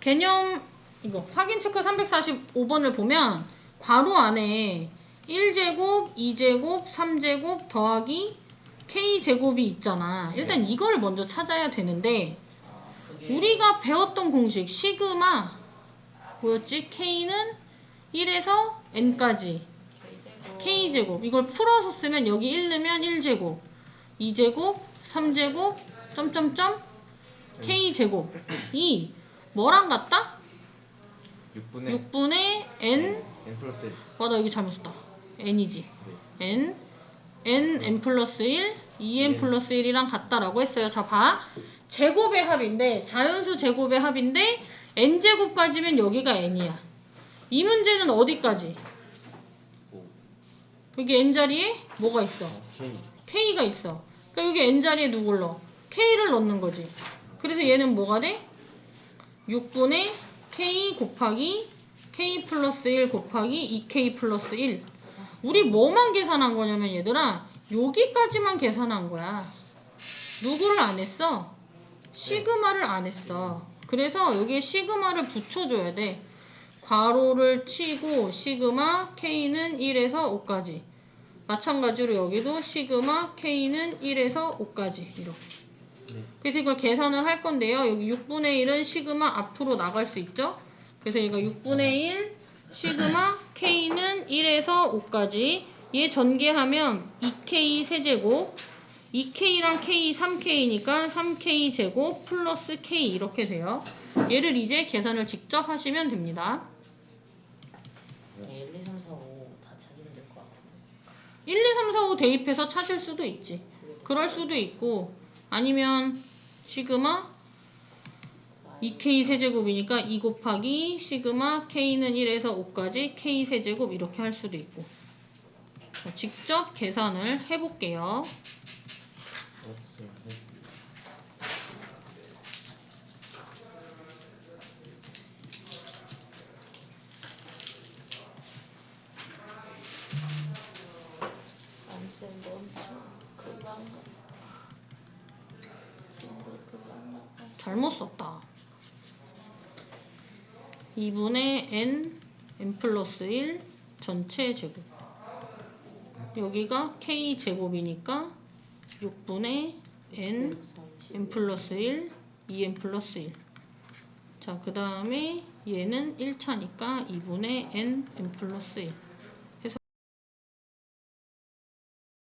개념 이거 확인 체크 345번을 보면 괄호 안에 1제곱, 2제곱, 3제곱 더하기 k제곱이 있잖아. 일단 이걸 먼저 찾아야 되는데 그게 우리가 배웠던 공식 시그마 뭐였지? k는 1에서 n까지. K제곱. 이걸 풀어서 쓰면 여기 1 넣으면 1제곱 2제곱 3제곱 점점점 k제곱이 뭐랑 같다? 6분의 6분의 n n 플러스 1 맞아 여기 잘못 썼다 n이지 n n n 플러스 1 2n 네. 플러스 1이랑 같다라고 했어요 자봐 제곱의 합인데 자연수 제곱의 합인데 n 제곱까지면 여기가 n이야 이 문제는 어디까지? 오. 여기 n 자리에 뭐가 있어? 어, K k가 있어 그러니까 여기 n 자리에 누굴 넣어? k를 넣는 거지 그래서 얘는 뭐가 돼? 6분의 k 곱하기 k 플러스 1 곱하기 2k 플러스 1 우리 뭐만 계산한 거냐면 얘들아 여기까지만 계산한 거야. 누구를 안 했어? 시그마를 안 했어. 그래서 여기에 시그마를 붙여줘야 돼. 괄호를 치고 시그마 k는 1에서 5까지. 마찬가지로 여기도 시그마 k는 1에서 5까지. 이렇게 네. 그래서 이걸 계산을 할 건데요. 여기 6분의 1은 시그마 앞으로 나갈 수 있죠? 그래서 얘가 6분의 1 시그마 k는 1에서 5까지. 얘 전개하면 2k 세제곱. 2k랑 k 3k니까 3k 제곱 플러스 k 이렇게 돼요. 얘를 이제 계산을 직접 하시면 됩니다. 1, 2, 3, 4, 5 다 찾으면 될 것 같은데. 1, 2, 3, 4, 5 대입해서 찾을 수도 있지. 그럴 수도 있고 아니면 시그마 2k 세제곱이니까 2 곱하기 시그마 k는 1에서 5까지 k 세제곱 이렇게 할 수도 있고 자, 직접 계산을 해볼게요. 잘못 썼다. 2분의 n, n 플러스 1 전체 제곱. 여기가 k 제곱이니까 6분의 n, 130. n 플러스 1, 2n 플러스 1. 자, 그 다음에 얘는 1차니까 2분의 n, n 플러스 1.